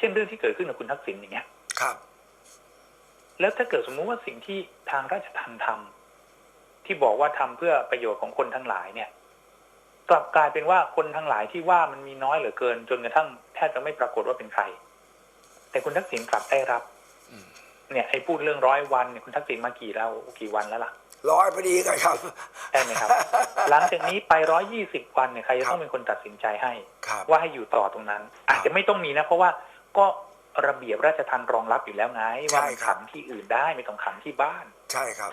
เช่นเรื่องที่เกิดขึ้นกับคุณทักษิณอย่างเงี้ย ครับ แล้วถ้าเกิดสมมุติว่าสิ่งที่ทางราชทัณฑ์ทำที่บอกว่าทำเพื่อประโยชน์ของคนทั้งหลายเนี่ย กลับกลายเป็นว่าคนทั้งหลายที่ว่ามันมีน้อยเหลือเกิน จนกระทั่งแทบจะไม่ปรากฏว่าเป็นใคร แต่คุณทักษิณกลับได้รับอืมเนี่ยไอ้พูดเรื่องร้อยวันเนี่ยคุณทักษิณมากี่แล้วกี่วันแล้วล่ะร้อยพอดีกันครับใช่ไหมครับ หลังจากนี้ไปร้อยยี่สิบวันเนี่ยใครจะครับต้องเป็นคนตัดสินใจให้ครับว่าให้อยู่ต่อตรงนั้น อาจจะไม่ต้องมีนะ เพราะว่า ก็ระเบียบราชทัณฑ์รองรับอยู่แล้วไงว่ามันขังที่อื่นได้ไม่ต้องขังที่บ้าน ใช่ครับ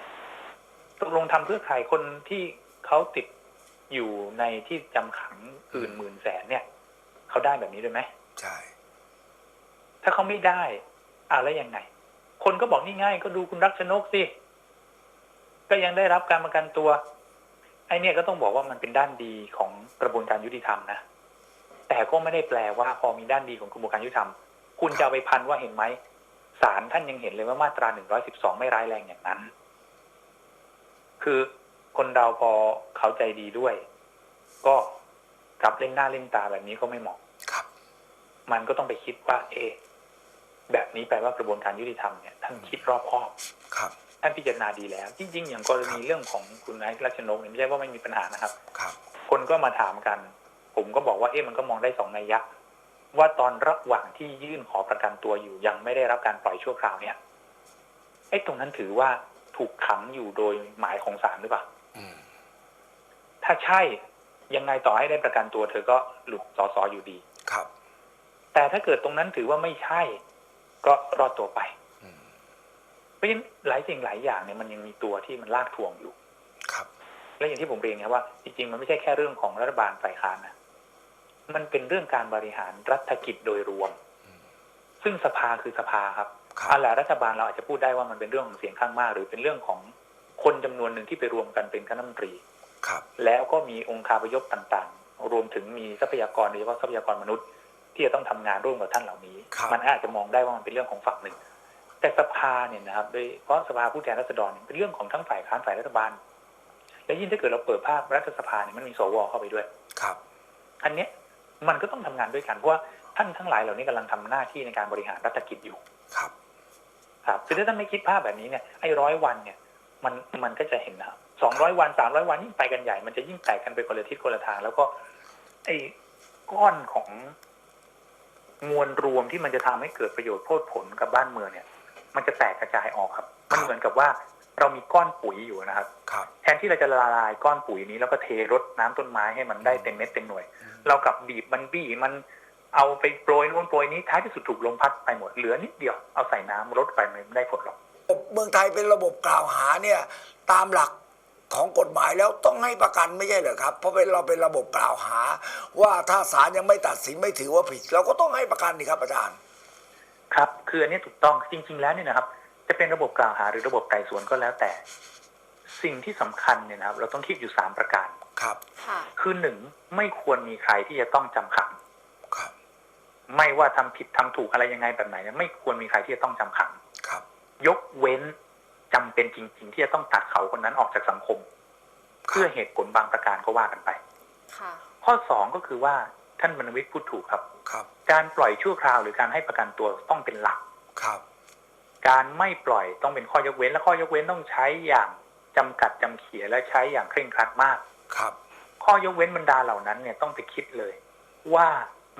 ตกลงทำเพื่อใครคนที่เขาติดอยู่ในที่จำขังอื่นหมื่นแสนเนี่ยเขาได้แบบนี้ด้วยไหมใช่ ถ้าเขาไม่ได้อะแล้วยังไง คนก็บอกนี่ง่ายก็ดูคุณรักชนกสิก็ยังได้รับการประกันตัว ไอเนี่ยก็ต้องบอกว่ามันเป็นด้านดีของกระบวนการยุติธรรมนะแต่ก็ไม่ได้แปลว่าพอมีด้านดีของกระบวนการยุติธรรม คุณจะเอาไปพันว่าเห็นไหมศาลท่านยังเห็นเลยว่ามาตราหนึ่งร้อยสิบสองไม่ร้ายแรงอย่างนั้น คือคนเราพอเขาใจดีด้วย ก็กลับเล่นหน้าเล่นตาแบบนี้ก็ไม่เหมาะครับ มันก็ต้องไปคิดว่า เอะแบบนี้แปลว่ากระบวนการยุติธรรมเนี่ยท่านคิดรอบคอบครับท่านพิจารณาดีแล้ว จริงๆ อย่างกรณีเรื่องของคุณนายรัชนกเนี่ยไม่ใช่ว่าไม่มีปัญหานะครับ ครับ คนก็มาถามกัน ผมก็บอกว่าเอ๊ะมันก็มองได้สองนัยยะ ว่าตอนระหว่างที่ยื่นขอประกันตัวอยู่ยังไม่ได้รับการปล่อยชั่วคราวเนี่ยไอ้ตรงนั้นถือว่าถูกขังอยู่โดยหมายของศาลหรือเปล่าอืมถ้าใช่ยังไงต่อให้ได้ประกันตัว เธอก็หลุดสอสออยู่ดีครับ แต่ถ้าเกิดตรงนั้นถือว่าไม่ใช่ ก็รอดตัวไปอืมเพราะฉะนั้นหลายสิ่งหลายอย่างเนี่ยมันยังมีตัวที่มันลากทวงอยู่ ครับ และอย่างที่ผมเรียนนะว่า จริงๆมันไม่ใช่แค่เรื่องของรัฐบาลฝ่ายค้านนะ มันเป็นเรื่องการบริหารรัฐกิจโดยรวมอืมซึ่งสภาคือสภาครับครับอะแหละรัฐบาลเราอาจจะพูดได้ว่ามันเป็นเรื่องของเสียงข้างมาก หรือเป็นเรื่องของคนจำนวนหนึ่งที่ไปรวมกันเป็นคณะรัฐมนตรีครับ แล้วก็มีองค์คาพยพต่างๆ รวมถึงมีทรัพยากรโดยเฉพาะทรัพยากรมนุษย์ ที่จะต้องทำงานร่วมกับท่านเหล่านี้ครับมันอาจจะมองได้ว่ามันเป็นเรื่องของฝั่งหนึ่ง แต่สภาเนี่ยนะครับโดยเฉเพราะสภาผู้แทนราษฎรเนี่ยเป็นเรื่องของทั้งฝ่ายค้านฝ่ายรัฐบาล และยิ่งถ้าเกิดเราเปิดภาพรัฐสภาเนี่ยมันมีสวเข้าไปด้วยครับ อันเนี้ย มันก็ต้องทำงานด้วยกันเพราะว่าท่านทั้งหลายเหล่านี้กำลังทำหน้าที่ในการบริหารรัฐกิจอยู่ ครับ ครับคือถ้าท่านไม่คิดภาพแบบนี้เนี่ยไอ้ร้อยวันเนี่ย มันมันก็จะเห็นนะครับสองร้อยวันสามร้อยวันยิ่งไปกันใหญ่ มันจะยิ่งแตกกันไปคนละทิศคนละทาง แล้วก็ ไอ้ก้อนของมวลรวมที่มันจะทำให้เกิดประโยชน์โพดผลกับบ้านเมืองเนี่ย มันจะแตกกระจายออกครับ มันเหมือนกับว่า เรามีก้อนปุ๋ยอยู่นะครับครับ แทนที่เราจะละลายก้อนปุ๋ยนี้แล้วก็เทรดน้ำต้นไม้ให้มันได้เต็มเม็ดเต็มหน่วย เรากลับบีบมันบี้มันเอาไปโปรยนู่นโปรยนี้ท้ายที่สุดถูกลมพัดไปหมดเหลือนิดเดียวเอาใส่น้ำรดไปมันไม่ได้ผลหรอกเมืองไทยเป็นระบบกล่าวหาเนี่ยตามหลักของกฎหมายแล้วต้องให้ประกันไม่ใช่เหรอครับ เพราะเป็นเราเป็นระบบกล่าวหา ว่าถ้าศาลยังไม่ตัดสินไม่ถือว่าผิด เราก็ต้องให้ประกันนี่ครับอาจารย์ ครับคืออันนี้ถูกต้องจริง ๆ แล้วเนี่ยนะครับ จะเป็นระบบกล่าวหาหรือระบบไต่สวนก็แล้วแต่ สิ่งที่สำคัญเนี่ยนะครับ เราต้องคิดอยู่สามประการครับค่ะคือหนึ่งไม่ควรมีใครที่จะต้องจำขังครับ ไม่ว่าทำผิดทำถูกอะไรยังไงแบบไหนเนี่ยไม่ควรมีใครที่จะต้องจำขังครับ ยกเว้นจำเป็นจริง ๆ ที่จะต้องตัดเขาคนนั้นออกจากสังคมครัเพื่อบเหตุผลบางประการก็ว่ากันไปค่ะข้อสองก็คือว่าท่านบรรณวิทย์พูดถูกครับครับ การปล่อยชั่วคราวหรือการให้ประกันตัวต้องเป็นหลักครับ การไม่ปล่อยต้องเป็นข้อยกเว้น และข้อยกเว้นต้องใช้อย่างจำกัดจำเขียและใช้อย่างเคร่งครัดมากครับ ข้อยกเว้นบรรดาเหล่านั้นเนี่ยต้องไปคิดเลย ว่า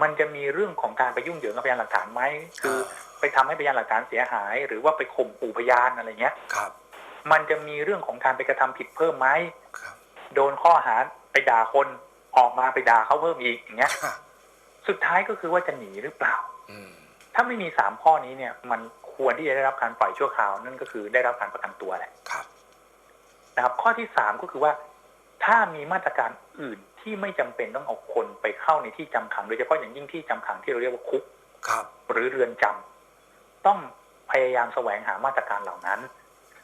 มันจะมีเรื่องของการไปยุ่งเหยิงกับพยานหลักฐานไหมคือไปทำให้พยานหลักฐานเสียหาย หรือว่าไปข่มขู่พยานอะไรเงี้ยครับ มันจะมีเรื่องของการไปกระทำผิดเพิ่มไหมครับโดนข้อหาไปด่าคนออกมาไปด่าเขาเพิ่มอีกอย่างเงี้ย สุดท้ายก็คือว่าจะหนีหรือเปล่าอืมถ้าไม่มีสามข้อนี้เนี่ย มัน ควรที่จะได้รับการปล่อยชั่วคราวนั่นก็คือได้รับการประกันตัวแหละครับ นะครับ ข้อที่สามก็คือว่า ถ้ามีมาตรการอื่นที่ไม่จำเป็นต้องเอาคนไปเข้าในที่จำขัง โดยเฉพาะอย่างยิ่งที่จำขังที่เราเรียกว่าคุกครับ หรือเรือนจำต้องพยายามแสวงหามาตรการเหล่านั้น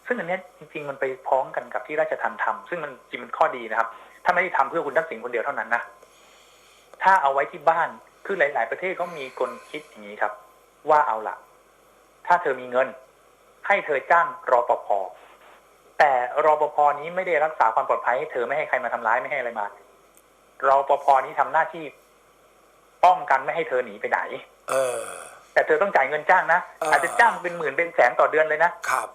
ซึ่งอันเนี้ยจริง ๆ มันไปพ้องกันกับที่ราชทัณฑ์ทำซึ่งมันจริงมันข้อดีนะครับ ถ้าไม่ได้ทำเพื่อคุณทักษิณคนเดียวเท่านั้นนะถ้าเอาไว้ที่บ้านคือหลาย ๆ ประเทศเขามีกลคิดอย่างนี้ครับ ว่าเอาละ ถ้าเธอมีเงิน ให้เธอจ้างรอปภแต่รอปภนี้ไม่ได้รักษาความปลอดภัยให้เธอไม่ให้ใครมาทำร้ายไม่ให้อะไรมารอปภนี้ทำหน้าที่ป้องกันไม่ให้เธอหนีไปไหน เออ แต่เธอต้องจ่ายเงินจ้างนะอ่าอาจจะจ้างเป็นหมื่นเป็นแสนต่อเดือนเลยนะครับ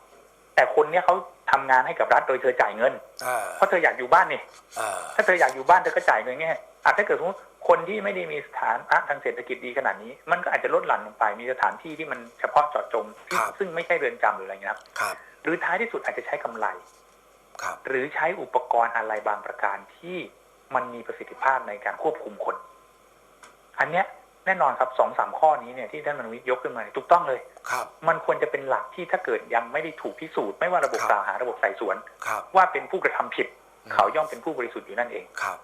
แต่คนเนี้ยเขา ทำงานให้กับรัฐโดยเธอจ่ายเงินอ่าเพราะเธออยากอยู่บ้านนี่อ่าถ้าเธออยากอยู่บ้านเธอก็จ่ายเงินไงอาจถ้าเกิดสมมติคนที่ไม่ได้มีสถานะทางเศรษฐกิจดีขนาดนี้ มันก็อาจจะลดหลั่นลงไปมีสถานที่ที่มันเฉพาะเจาะจงครับซึ่งไม่ใช่เรือนจำหรืออะไรเงี้ยครับครับหรือท้ายที่สุดอาจจะใช้กำไรครับ หรือใช้อุปกรณ์อะไรบางประการที่มันมีประสิทธิภาพในการควบคุมคน อันเนี้ย แน่นอนครับสองสามข้อนี้เนี่ยที่ท่านมนวิทย์ยกขึ้นมาเนี่ยถูกต้องเลยครับ มันควรจะเป็นหลักที่ถ้าเกิดยังไม่ได้ถูกพิสูจน์ไม่ว่าระบบครับกล่าวหาระบบไต่สวนครับว่าเป็นผู้กระทำผิดอืมเขาย่อมเป็นผู้บริสุทธิ์อยู่นั่นเองครับ